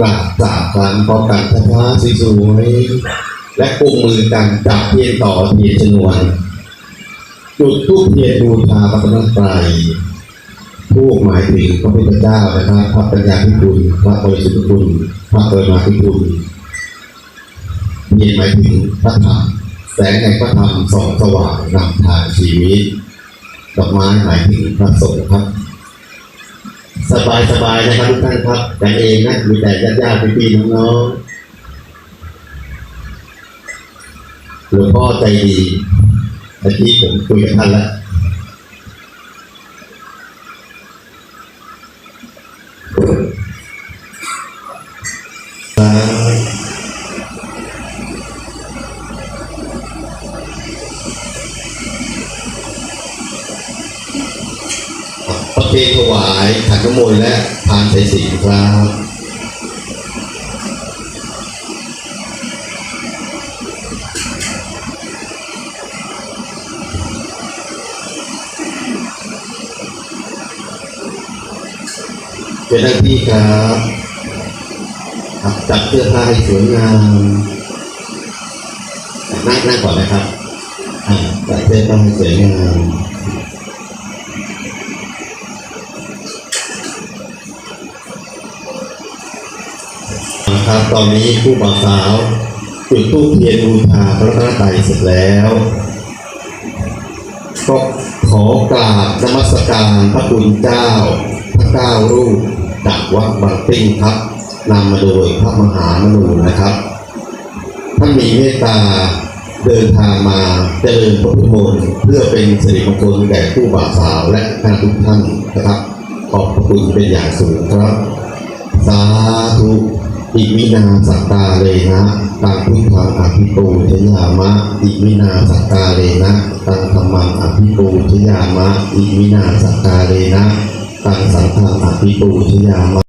กราบสามครั้งพร้อมกันช้าๆสวยและกุมมือกันจับเทียนต่อเทียนชนวนจุดทูปเทียนบูชาพระรัตนตรัยทูปหมายถึงพระพุทธเจ้านะครับพระปัญญาธิคุณพระบริสุทธิคุณพระเบรมาธิคุณเทียนหมายถึงพระธรรมแสงแห่งพระธรรมส่องสว่างนำทางชีวิตดอกไม้หมายถึงพระสงฆ์ครับ สบายสบายๆนะครับทุกท่านครับกันเองนะมีแต่ญาติญาติๆพี่ๆน้องๆหลวงพ่อใจดีเมื่อกี้ผมคุยกับท่านแล้วประ เพณถวายขันน้ำมนต์และทานใส่สีครับเป็นหน้าที่ครับครับจัดเสื้อผ้าให้สวยงามนั่งนั่งก่อนนะครับอ่เสื้อผ้าให้สวยงาม นะครับ ตอนนี้ผู้บ่าวสาวจุดตู้เทียนบูชาพระรัตนตรัยเสร็จแล้ว ก็ขอกราบนมัสการพระคุณเจ้า พระเก้ารูปจากวัดบางปิ้งครับนำมาโดยพระมหามนูนะครับท่านมีเมตตาเดินทางมาเจริญพระพุทธมนต์เพื่อเป็นสิริมงคลแก่ผู้บ่าวสาวและคณะทุกท่านนะครับ ขอบพระคุณเป็นอย่างสูงครับ สาธุ อิมินาสัตตาเลนะตังพุทธังอภิปูชยามะ อิมินาสัตตาเลนะตังธรรมังอภิปูชยามะ อิมินาสัตตาเลนะตังสังฆังอภิปูชยามะ